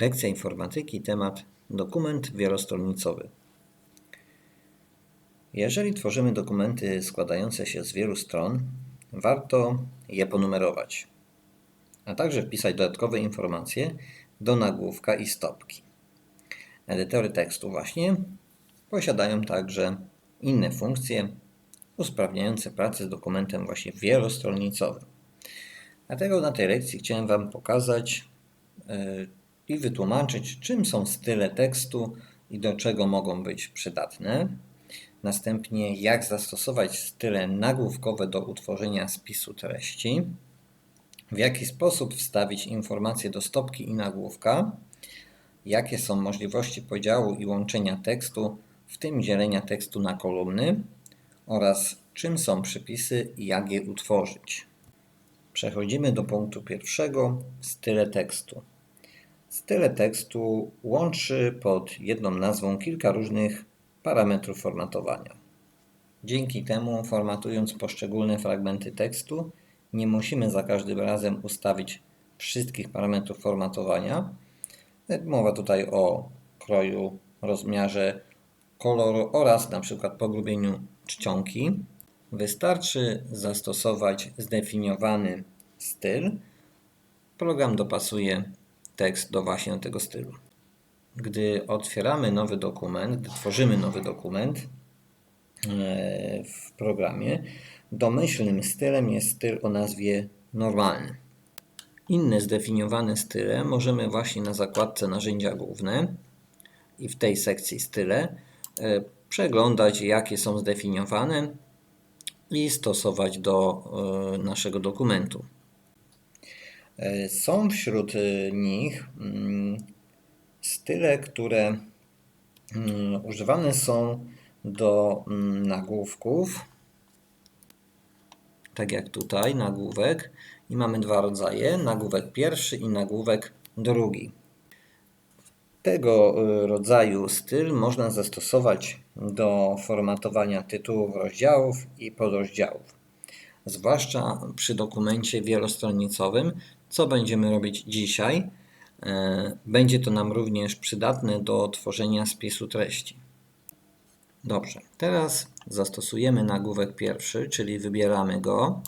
Lekcja informatyki, temat dokument wielostronicowy. Jeżeli tworzymy dokumenty składające się z wielu stron, warto je ponumerować, a także wpisać dodatkowe informacje do nagłówka i stopki. Edytory tekstu właśnie posiadają także inne funkcje usprawniające pracę z dokumentem właśnie wielostronicowym. Dlatego na tej lekcji chciałem Wam pokazać yy, i wytłumaczyć, czym są style tekstu i do czego mogą być przydatne. Następnie, jak zastosować style nagłówkowe do utworzenia spisu treści, w jaki sposób wstawić informacje do stopki i nagłówka, jakie są możliwości podziału i łączenia tekstu, w tym dzielenia tekstu na kolumny oraz czym są przypisy i jak je utworzyć. Przechodzimy do punktu pierwszego style tekstu. Style tekstu łączy pod jedną nazwą kilka różnych parametrów formatowania. Dzięki temu, formatując poszczególne fragmenty tekstu, nie musimy za każdym razem ustawić wszystkich parametrów formatowania. Mowa tutaj o kroju, rozmiarze, koloru oraz na przykład pogrubieniu czcionki. Wystarczy zastosować zdefiniowany styl. Program dopasuje tekst do właśnie tego stylu. Gdy otwieramy nowy dokument, gdy tworzymy nowy dokument e, w programie, domyślnym stylem jest styl o nazwie normalny. Inne zdefiniowane style możemy właśnie na zakładce narzędzia główne i w tej sekcji style e, przeglądać, jakie są zdefiniowane i stosować do e, naszego dokumentu. Są wśród e, nich mm, style, które mm, używane są do mm, nagłówków, tak jak tutaj, nagłówek. I mamy dwa rodzaje, nagłówek pierwszy i nagłówek drugi. Tego e, rodzaju styl można zastosować do formatowania tytułów rozdziałów i podrozdziałów. Zwłaszcza przy dokumencie wielostronicowym, co będziemy robić dzisiaj? E, będzie to nam również przydatne do tworzenia spisu treści. Dobrze, teraz zastosujemy nagłówek pierwszy, czyli wybieramy go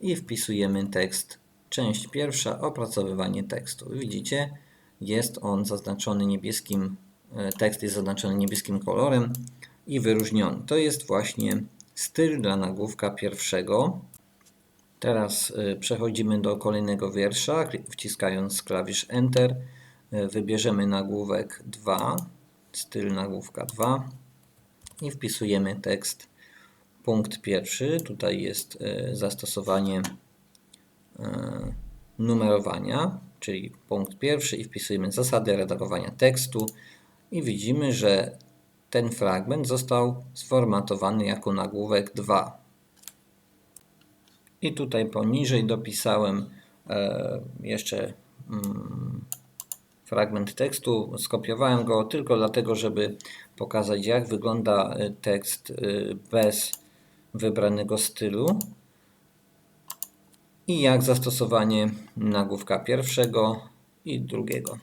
i wpisujemy tekst. Część pierwsza opracowywanie tekstu. Widzicie, jest on zaznaczony niebieskim, e, tekst jest zaznaczony niebieskim kolorem i wyróżniony. To jest właśnie styl dla nagłówka pierwszego. Teraz y, przechodzimy do kolejnego wiersza, wciskając klawisz Enter. Y, wybierzemy nagłówek 2, styl nagłówka 2 i wpisujemy tekst. Punkt pierwszy, tutaj jest y, zastosowanie numerowania, czyli punkt pierwszy i wpisujemy zasady redagowania tekstu i widzimy, że ten fragment został sformatowany jako nagłówek 2. I tutaj poniżej dopisałem e, jeszcze mm, fragment tekstu. Skopiowałem go tylko dlatego, żeby pokazać, jak wygląda e, tekst e, bez wybranego stylu i jak zastosowanie nagłówka pierwszego i drugiego.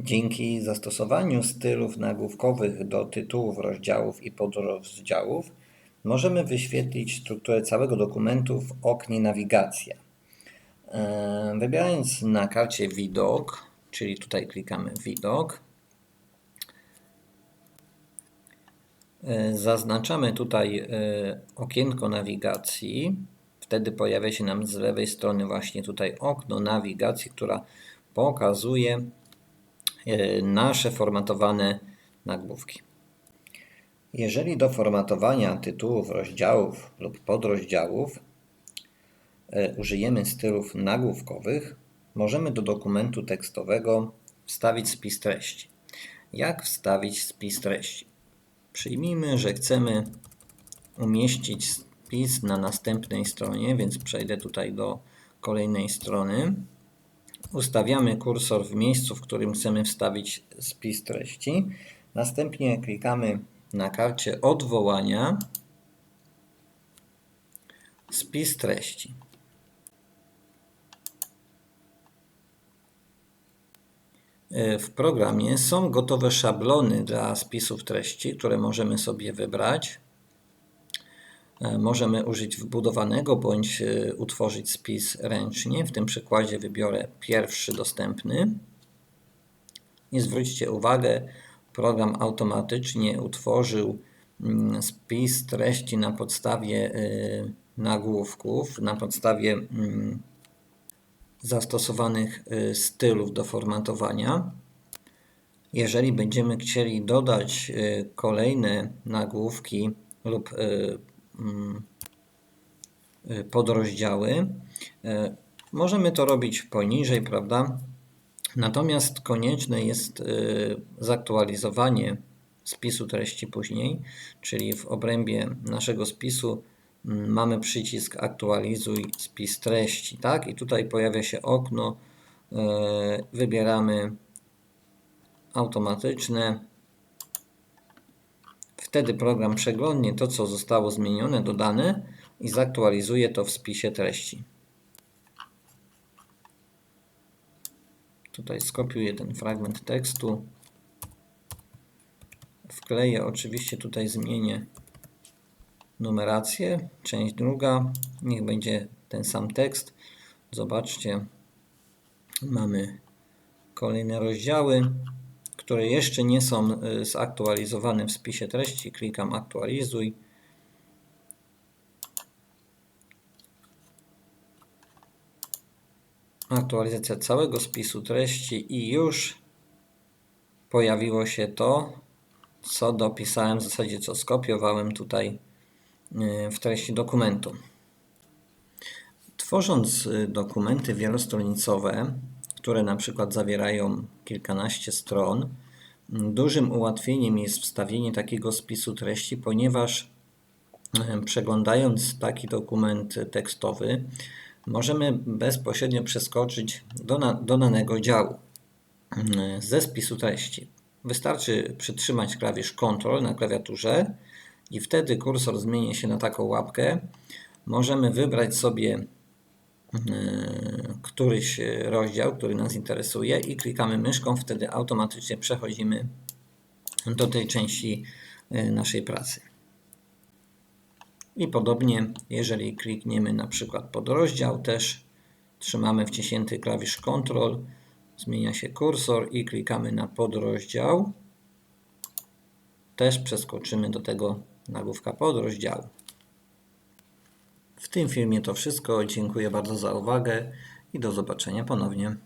Dzięki zastosowaniu stylów nagłówkowych do tytułów rozdziałów i podrozdziałów możemy wyświetlić strukturę całego dokumentu w oknie nawigacja. E, wybierając na karcie widok, czyli tutaj klikamy widok, e, zaznaczamy tutaj e, okienko nawigacji. Wtedy pojawia się nam z lewej strony właśnie tutaj okno nawigacji, która pokazuje nasze formatowane nagłówki. Jeżeli do formatowania tytułów rozdziałów lub podrozdziałów e, użyjemy stylów nagłówkowych, możemy do dokumentu tekstowego wstawić spis treści. Jak wstawić spis treści? Przyjmijmy, że chcemy umieścić spis na następnej stronie, więc przejdę tutaj do kolejnej strony. Ustawiamy kursor w miejscu, w którym chcemy wstawić spis treści. Następnie klikamy na karcie odwołania spis treści. E, W programie są gotowe szablony dla spisów treści, które możemy sobie wybrać. E, Możemy użyć wbudowanego bądź e, utworzyć spis ręcznie. W tym przykładzie wybiorę pierwszy dostępny. I zwróćcie uwagę, program automatycznie utworzył mm, spis treści na podstawie y, nagłówków, na podstawie mm, zastosowanych y, stylów do formatowania. Jeżeli będziemy chcieli dodać y, kolejne nagłówki lub mm, podrozdziały, możemy to robić poniżej, prawda? Natomiast konieczne jest y, zaktualizowanie spisu treści później, czyli w obrębie naszego spisu mamy przycisk aktualizuj spis treści, tak? I tutaj pojawia się okno, y, wybieramy automatyczne. Wtedy program przeglądnie to, co zostało zmienione, dodane i zaktualizuje to w spisie treści. Tutaj skopiuję ten fragment tekstu. Wkleję, oczywiście tutaj zmienię numerację. Część druga, niech będzie ten sam tekst. Zobaczcie, mamy kolejne rozdziały, które jeszcze nie są y, zaktualizowane w spisie treści. Klikam aktualizuj. Aktualizacja całego spisu treści i już pojawiło się to, co dopisałem, w zasadzie co skopiowałem tutaj y, w treści dokumentu. Tworząc y, dokumenty wielostronicowe, które na przykład zawierają kilkanaście stron, dużym ułatwieniem jest wstawienie takiego spisu treści, ponieważ y, przeglądając taki dokument tekstowy, możemy bezpośrednio przeskoczyć do, na, do danego działu ze spisu treści. Wystarczy przytrzymać klawisz Ctrl na klawiaturze i wtedy kursor zmieni się na taką łapkę. Możemy wybrać sobie mm, któryś rozdział, który nas interesuje i klikamy myszką, wtedy automatycznie przechodzimy do tej części y, naszej pracy. I podobnie, jeżeli klikniemy na przykład pod rozdział, też trzymamy wciśnięty klawisz Ctrl, zmienia się kursor i klikamy na podrozdział. Też przeskoczymy do tego nagłówka podrozdziału. W tym filmie to wszystko. Dziękuję bardzo za uwagę i do zobaczenia ponownie.